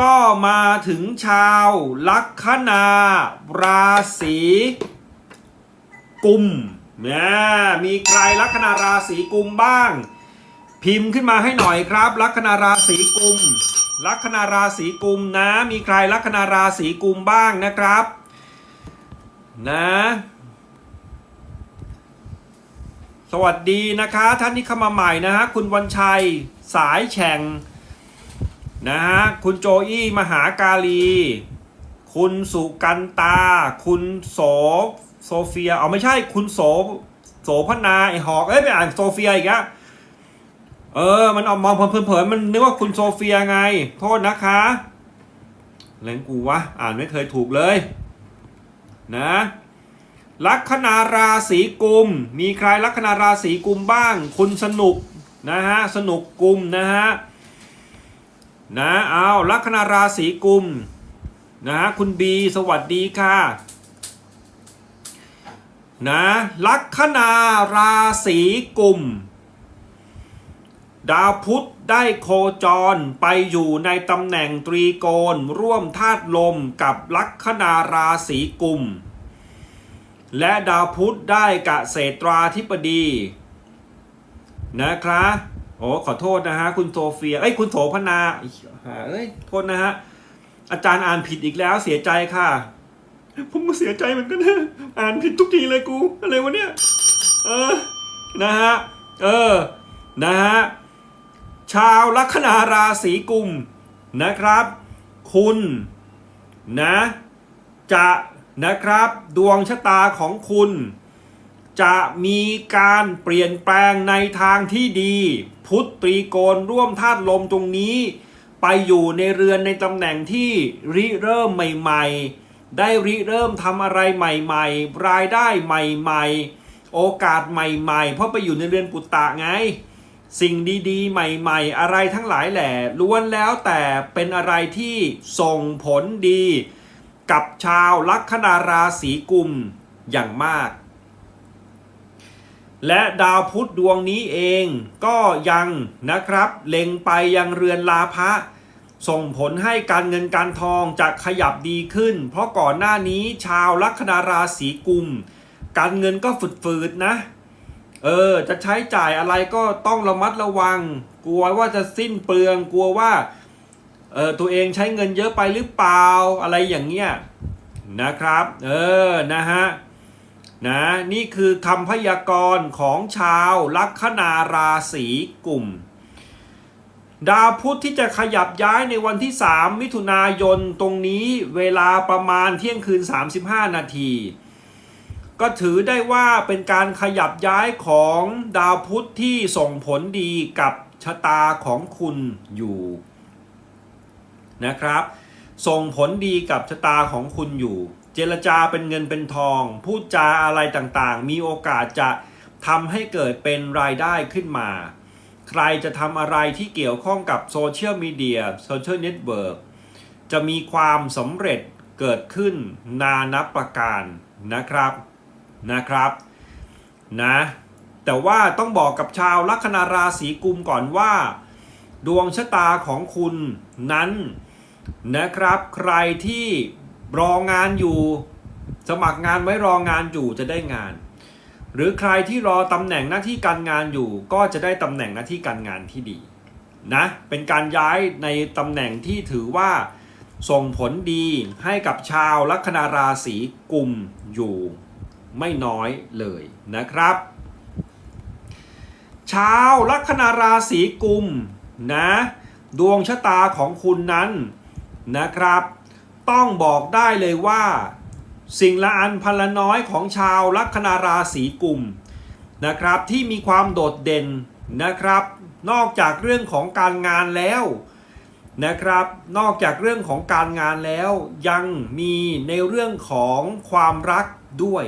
ก็มาถึงชาวลัคนา ราศีกุมเนี่ยมีใครลัคนาราศีกุมบ้าง พิมพ์ขึ้นมาให้หน่อยครับ ลัคนาราศีกุม ลัคนาราศีกุมนะ มีใครลัคนาราศีกุมบ้างนะครับ นะสวัสดีนะคะ ท่านที่เข้ามาใหม่นะฮะคุณวันชัยสายแฉ่ง นะฮะคุณโจอี้มหากาลีคุณสุกันตา คุณโสโซเฟียเอาไม่ใช่คุณโสโสพนาไอหอกเอ้ยไปอ่านโซเฟียอีกอะเออ มันเอามองเผินๆมันนึกว่าคุณโซเฟียไง โทษนะคะแรงกูวะอ่านไม่เคยถูกเลย นะลัคนาราศีกุม มีใครลัคนาราศีกุมบ้าง คุณสนุกนะฮะสนุกกุมนะฮะ นะเอาลัคนาราศีกุมนะฮะคุณบีสวัสดีค่ะนะลัคนาราศีกุม ดาวพุธได้โคจรไปอยู่ในตำแหน่งตรีโกณร่วมธาตุลมกับลัคนาราศีกุม และดาวพุธได้กะเศตราธิปดี นะครับ โอ้ขอโทษนะฮะ คุณโซเฟีย เอ้ย คุณโสพนาหาเอ้ย โทษนะฮะ อาจารย์อ่านผิดอีกแล้วเสียใจค่ะ ผมก็เสียใจเหมือนกันนะอ่านผิดทุกทีเลยกู อะไรวะเนี่ย เออ นะฮะ เออ นะฮะ ชาวลัคนาราศีกุมนะครับ คุณ นะ จะนะครับ ดวงชะตาของคุณ จะมีการเปลี่ยนแปลงในทางที่ดี พุทธตรีโกณร่วมธาตุลมตรงนี้ ไปอยู่ในเรือนในตำแหน่งที่ริเริ่มใหม่ ๆ ได้ริเริ่มทำอะไรใหม่ ๆ รายได้ใหม่ ๆ โอกาสใหม่ ๆ เพราะไปอยู่ในเรือนปุตตะไง สิ่งดีๆ ใหม่ ๆ อะไรทั้งหลายแหล่ล้วนแล้วแต่เป็นอะไรที่ส่งผลดี กับชาวลัคนาราศีกุมอย่างมาก และดาวพุธดวงนี้เองก็ยังนะครับเล็งไปยังเรือนลาภะส่งผลให้การเงินการทองจะขยับดีขึ้น เพราะก่อนหน้านี้ชาวลัคนาราศีกุม การเงินก็ฝืดๆนะ เออ จะใช้จ่ายอะไรก็ต้องระมัดระวัง กลัวว่าจะสิ้นเปลืองกลัวว่าเออตัวเองใช้เงินเยอะไปหรือเปล่าอะไรอย่างเงี้ยนะครับ เออนะฮะ นะนี่คือคำพยากรณ์ของชาวลัคนาราศีกลุ่ม ดาวพุธที่จะขยับย้ายในวันที่ 3 มิถุนายนตรงนี้เวลาประมาณเที่ยงคืน 35 นาที ก็ถือได้ว่าเป็นการขยับย้ายของดาวพุธที่ส่งผลดีกับชะตาของคุณอยู่นะครับ ส่งผลดีกับชะตาของคุณอยู่ เจรจาเป็นเงินเป็นทอง พูดจาอะไรต่างๆ มีโอกาสจะทำให้เกิดเป็นรายได้ขึ้นมา ใครจะทำอะไรที่เกี่ยวข้องกับโซเชียลมีเดียโซเชียลเน็ตเวิร์กจะมีความสำเร็จเกิดขึ้นนานับประการนะครับนะครับนะแต่ว่าต้องบอกกับชาวลัคนาราศีกุมก่อนว่า ดวงชะตาของคุณนั้นนะครับ ใครที่ รองานอยู่ สมัครงานไว้รองานอยู่จะได้งาน หรือใครที่รอตำแหน่งหน้าที่การงานอยู่ ก็จะได้ตำแหน่งหน้าที่การงานที่ดีนะเป็นการย้ายในตำแหน่งที่ถือว่าส่งผลดีให้กับชาวลัคนาราศีกุมอยู่ไม่น้อยเลยนะครับ ชาวลัคนาราศีกุมนะ ดวงชะตาของคุณนั้นนะครับ ต้องบอกได้เลยว่า สิ่งละอันพันละน้อยของชาวลัคนาราศีกุมนะครับที่มีความโดดเด่นนะครับ นอกจากเรื่องของการงานแล้วนะครับ นอกจากเรื่องของการงานแล้วยังมีในเรื่องของความรักด้วย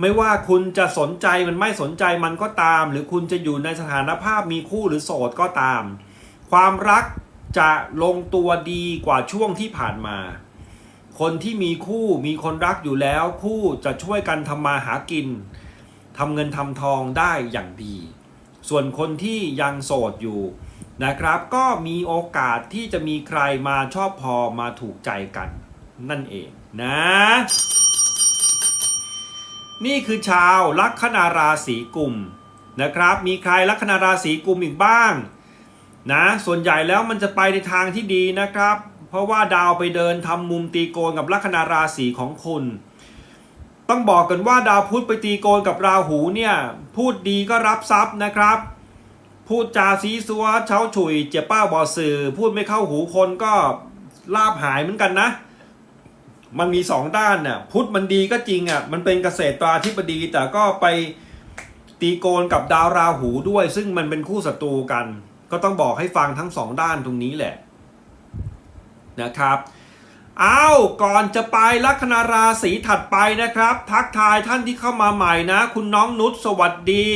ไม่ว่าคุณจะสนใจมันไม่สนใจมันก็ตาม หรือคุณจะอยู่ในสถานภาพมีคู่หรือโสดก็ตาม ความรัก จะลงตัวดีกว่าช่วงที่ผ่านมา คนที่มีคู่มีคนรักอยู่แล้ว คู่จะช่วยกันทำมาหากินทำเงินทำทองได้อย่างดี ส่วนคนที่ยังโสดอยู่นะครับ ก็มีโอกาสที่จะมีใครมาชอบพอมาถูกใจกัน นั่นเองนะ นี่คือชาวลัคนาราศีกุมนะครับ มีใครลัคนาราศีกุมอีกบ้าง นะส่วนใหญ่แล้วมันจะไปในทางที่ดีนะครับ เพราะว่าดาวไปเดินทำมุมตีโกนกับลัคนาราศีของคุณ ต้องบอกกันว่าดาวพุธไปตีโกนกับราหูเนี่ยพูดดีก็รับทรัพย์นะครับ พูดจาซีซัวเช้าฉุยเจ็บป้าบอสื่อ พูดไม่เข้าหูคนก็ลาบหายเหมือนกันนะ มันมีสองด้านน่ะพุธมันดีก็จริงอะมันเป็นเกษตรตราธิบดีแต่ก็ไปตีโกนกับดาวราหูด้วย ซึ่งมันเป็นคู่ศัตรูกัน ก็ต้องบอกให้ฟังทั้งสองด้านตรงนี้แหละนะครับเอาก่อนจะไปลัคนาราศีถัดไปนะครับ ทักทายท่านที่เข้ามาใหม่นะ คุณน้องนุชสวัสดี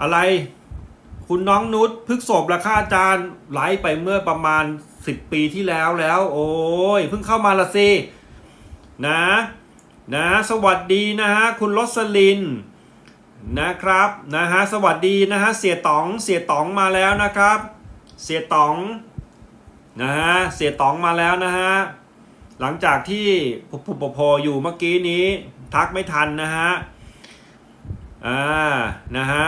อะไร คุณน้องนุชพึกศพราคาอาจารย์ไลฟ์ไปเมื่อประมาณ 10 ปีที่แล้วแล้ว โอ้ยเพิ่งเข้ามาละสินะนะ สวัสดีนะฮะคุณรสลิน นะครับนะฮะสวัสดีนะฮะเสียต๋องเสียต๋องมาแล้วนะครับ เสียต๋องนะฮะเสียต๋องมาแล้วนะฮะหลังจากที่ปุบปโพออยู่เมื่อกี้นี้ทักไม่ทันนะฮะอ่านะฮะ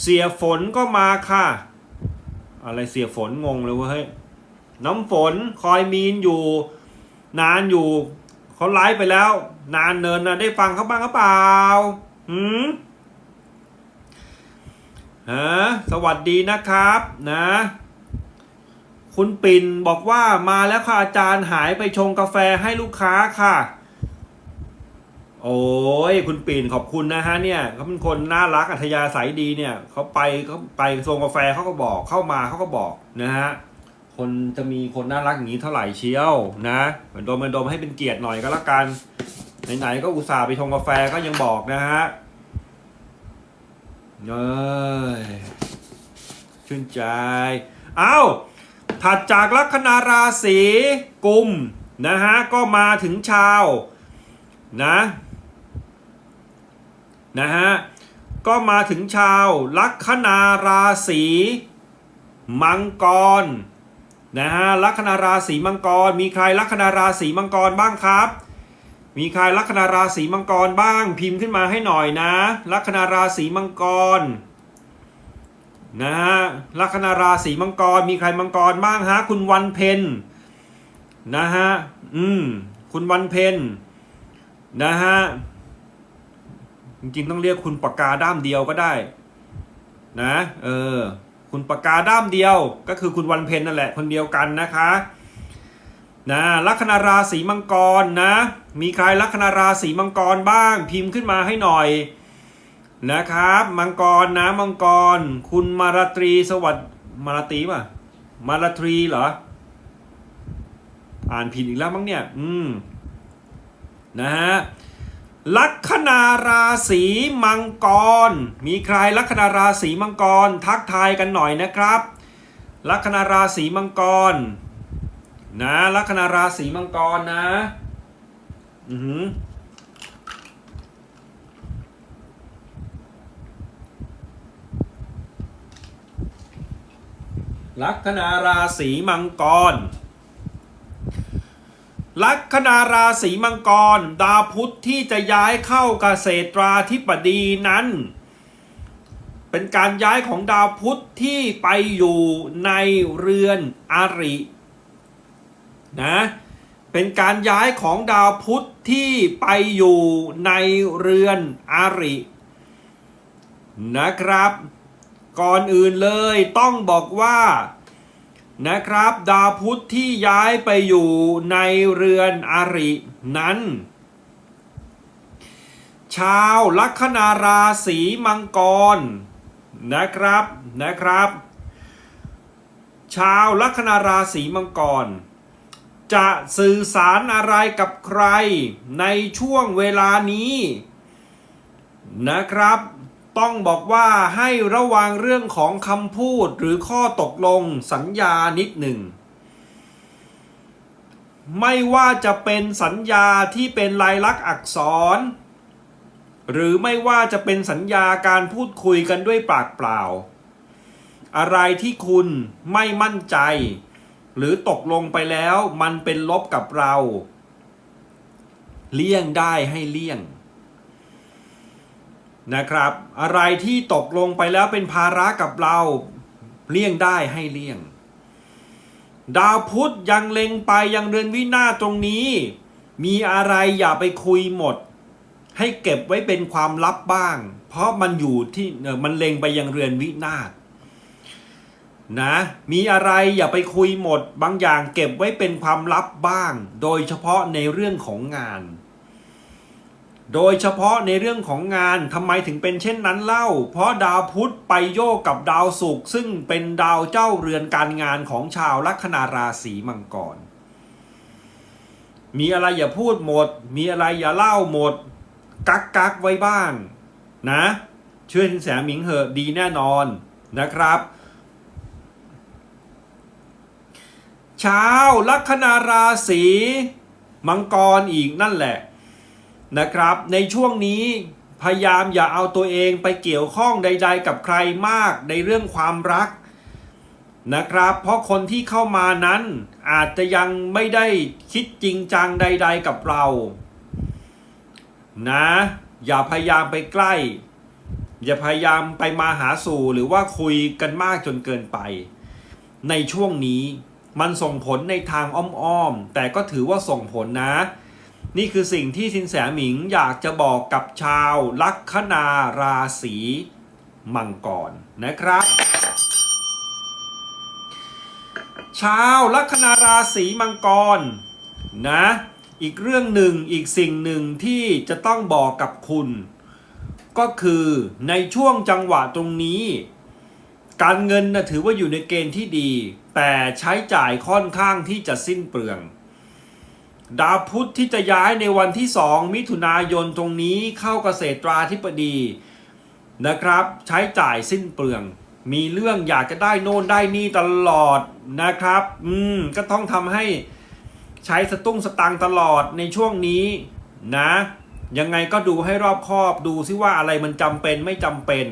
เสียฝนก็มาค่ะ อะไรเสียฝนงงเลยเว่าเฮ้ยน้ำฝนคอยมีนอยู่ นานอยู่เขาไลฟ์ไปแล้ว นานเนินนะได้ฟังเขาบ้างหรือเปล่าหืมฮะสวัสดีนะครับนะ คุณปิ่นบอกว่ามาแล้วค่ะอาจารย์หายไปชงกาแฟให้ลูกค้าค่ะ โอ้ยคุณปีนขอบคุณนะฮะเนี่ยเขาเป็นคนน่ารักอัธยาศัยดีเนี่ยเขาไปเขาไปโซงกาแฟเขาก็บอกเข้ามาเขาก็บอกนะฮะคนจะมีคนน่ารักอย่างนี้เท่าไหร่เชียวนะเหมือนโดมเหมือนโดมให้เป็นเกียรติหน่อยก็แล้วกัน ไหนๆก็อุตส่าห์ไปชงกาแฟก็ยังบอกนะฮะเอ้ยชื่นใจ เอ้า ถัดจากลัคนาราศีกุมนะฮะ ก็มาถึงชาวนะนะฮะ ก็มาถึงชาวลัคนาราศีมังกรนะฮะลัคนาราศีมังกร มีใครลัคนาราศีมังกรบ้างครับ มีใครลัคนาราศีมังกรบ้างพิมพ์ขึ้นมาให้หน่อยนะ ลัคนาราศีมังกรนะฮะลัคนาราศีมังกรมีใครมังกรบ้างฮะคุณวันเพ็ญนะฮะอืมคุณวันเพ็ญนะฮะจริงๆต้องเรียกคุณปากกาด้ามเดียวก็ได้ นะ เออ คุณปากกาด้ามเดียวก็คือคุณวันเพ็ญนั่นแหละคนเดียวกันนะคะ นะลัคนาราศีมังกรนะมีใครลัคนาราศีมังกรบ้างพิมพ์ขึ้นมาให้หน่อยนะครับ มังกรนะมังกร คุณมาราตรีสวัสดิ์มาราตรีป่ะมาราตรีเหรออ่านผิดอีกแล้วมั้งเนี่ยอืมนะฮะลัคนาราศีมังกร มีใครลัคนาราศีมังกร ทักทายกันหน่อยนะครับ ลัคนาราศีมังกร นะลัคนาราศีมังกรนะ อือหือลัคนาราศีมังกร ลัคนาราศีมังกร ดาวพุธที่จะย้ายเข้าเกษตราธิบดีนั้น เป็นการย้ายของดาวพุธที่ไปอยู่ในเรือนอาริ นะเป็นการย้ายของดาวพุธที่ไปอยู่ในเรือนอารินะครับ ก่อนอื่นเลยต้องบอกว่านะครับ ดาวพุธที่ย้ายไปอยู่ในเรือนอารินั้น ชาวลัคนาราศีมังกรนะครับนะครับ ชาวลัคนาราศีมังกร จะสื่อสารอะไรกับใครในช่วงเวลานี้ นะครับ ต้องบอกว่าให้ระวังเรื่องของคำพูดหรือข้อตกลงสัญญานิดหนึ่ง ไม่ว่าจะเป็นสัญญาที่เป็นลายลักษณ์อักษร หรือไม่ว่าจะเป็นสัญญาการพูดคุยกันด้วยปากเปล่า อะไรที่คุณไม่มั่นใจ หรือตกลงไปแล้วมันเป็นลบกับเรา เลี่ยงได้ให้เลี่ยงนะครับ อะไรที่ตกลงไปแล้วเป็นภาระกับเราเลี่ยงได้ให้เลี่ยง ดาวพุธยังเล็งไปยังเรือนวินาศตรงนี้ มีอะไรอย่าไปคุยหมด ให้เก็บไว้เป็นความลับบ้าง เพราะมันอยู่ที่มันเล็งไปยังเรือนวินาศ นะ มีอะไรอย่าไปคุยหมด บางอย่างเก็บไว้เป็นความลับบ้าง โดยเฉพาะในเรื่องของงาน โดยเฉพาะในเรื่องของงานทำไมถึงเป็นเช่นนั้นเล่า เพราะดาวพุธไปโยกกับดาวศุกร์ซึ่งเป็นดาวเจ้าเรือนการงานของชาวลัคนาราศีมังกร มีอะไรอย่าพูดหมด มีอะไรอย่าเล่าหมด กักกักไว้บ้าง นะเชื่อสินแสหมิงเหอะดีแน่นอนนะครับ ชาวลัคนาราศีมังกรอีกนั่นแหละนะครับ ในช่วงนี้พยายามอย่าเอาตัวเองไปเกี่ยวข้องใด ๆ กับใครมากในเรื่องความรักนะครับ เพราะคนที่เข้ามานั้นอาจจะยังไม่ได้คิดจริงจังใด ๆ กับเรา นะ อย่าพยายามไปใกล้ อย่าพยายามไปมาหาสู่หรือว่าคุยกันมากจนเกินไป ในช่วงนี้ มันส่งผลในทางอ้อมๆ แต่ก็ถือว่าส่งผลนะ นี่คือสิ่งที่สินแสหมิงอยากจะบอกกับชาวลัคนาราศีมังกรนะครับ ชาวลัคนาราศีมังกรนะ อีกเรื่องหนึ่งอีกสิ่งหนึ่งที่จะต้องบอกกับคุณ ก็คือในช่วงจังหวะตรงนี้ การเงินนะถือว่าอยู่ในเกณฑ์ที่ดี แต่ใช้จ่ายค่อนข้างที่จะสิ้นเปลือง ดาวพุธที่จะย้ายในวันที่ 2 มิถุนายนตรงนี้เข้าเกษตราธิบดีนะครับ ใช้จ่ายสิ้นเปลือง มีเรื่องอยากจะได้โน่นได้นี่ตลอดนะครับ อืมก็ต้องทำให้ใช้สตุ้งสตังตลอดในช่วงนี้นะ ยังไงก็ดูให้รอบคอบดูซิว่าอะไรมันจำเป็นไม่จำเป็น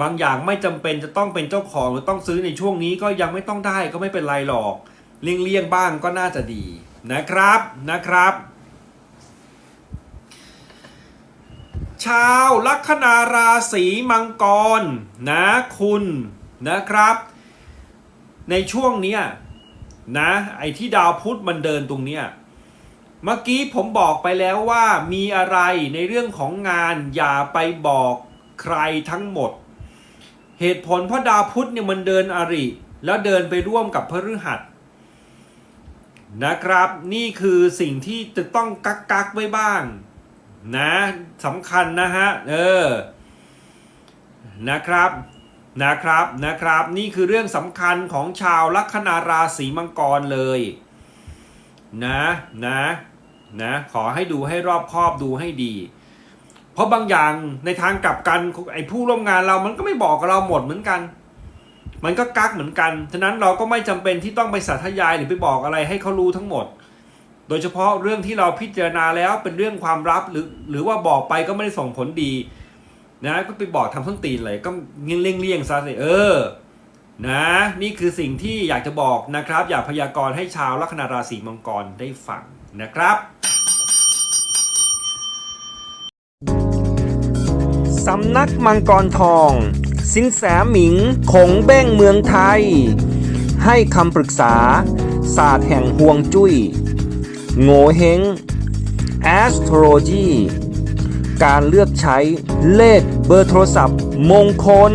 บางอย่างไม่จำเป็นจะต้องเป็นเจ้าของหรือต้องซื้อในช่วงนี้ก็ยังไม่ต้องได้ก็ไม่เป็นไรหรอกเลี่ยงเลี่ยงๆบ้างก็น่าจะดีนะครับนะครับ ชาวลัคนาราศีมังกรนะคุณนะครับ ในช่วงเนี้ยนะไอ้ที่ดาวพุธมันเดินตรงเนี้ยเมื่อกี้ผมบอกไปแล้วว่ามีอะไรในเรื่องของงานอย่าไปบอกใครทั้งหมด เหตุผลเพราะดาวพุธเนี่ยมันเดินอริ แล้วเดินไปร่วมกับพฤหัสนะครับนี่คือสิ่งที่จะต้องกักกักไว้บ้าง นะสำคัญนะฮะเออนะครับนะครับนะครับ นี่คือเรื่องสำคัญของชาวลัคนาราศีมังกรเลยนะนะนะขอให้ดูให้รอบคอบดูให้ดี เพราะบางอย่างในทางกลับกันไอ้ผู้ร่วมงานเรามันก็ไม่บอกกับเราหมดเหมือนกัน มันก็กักเหมือนกัน ฉะนั้นเราก็ไม่จำเป็นที่ต้องไปสาธยายหรือไปบอกอะไรให้เขารู้ทั้งหมด โดยเฉพาะเรื่องที่เราพิจารณาแล้วเป็นเรื่องความลับหรือ หรือว่าบอกไปก็ไม่ได้ส่งผลดีนะก็ไปบอกทำส้นตีนเลยก็เลี่ยงเลี่ยงซะสิเออนะนี่คือสิ่งที่อยากจะบอกนะครับ อยากพยากรณ์ให้ชาวลัคนาราศีมังกรได้ฟังนะครับ สำนักมังกรทอง สินแสหมิงขงเบ้งเมืองไทย ให้คำปรึกษา ศาสตร์แห่งห่วงจุย้ย โง่เฮง astrology การเลือกใช้เลขเบอร์โทรศัพท์มงคล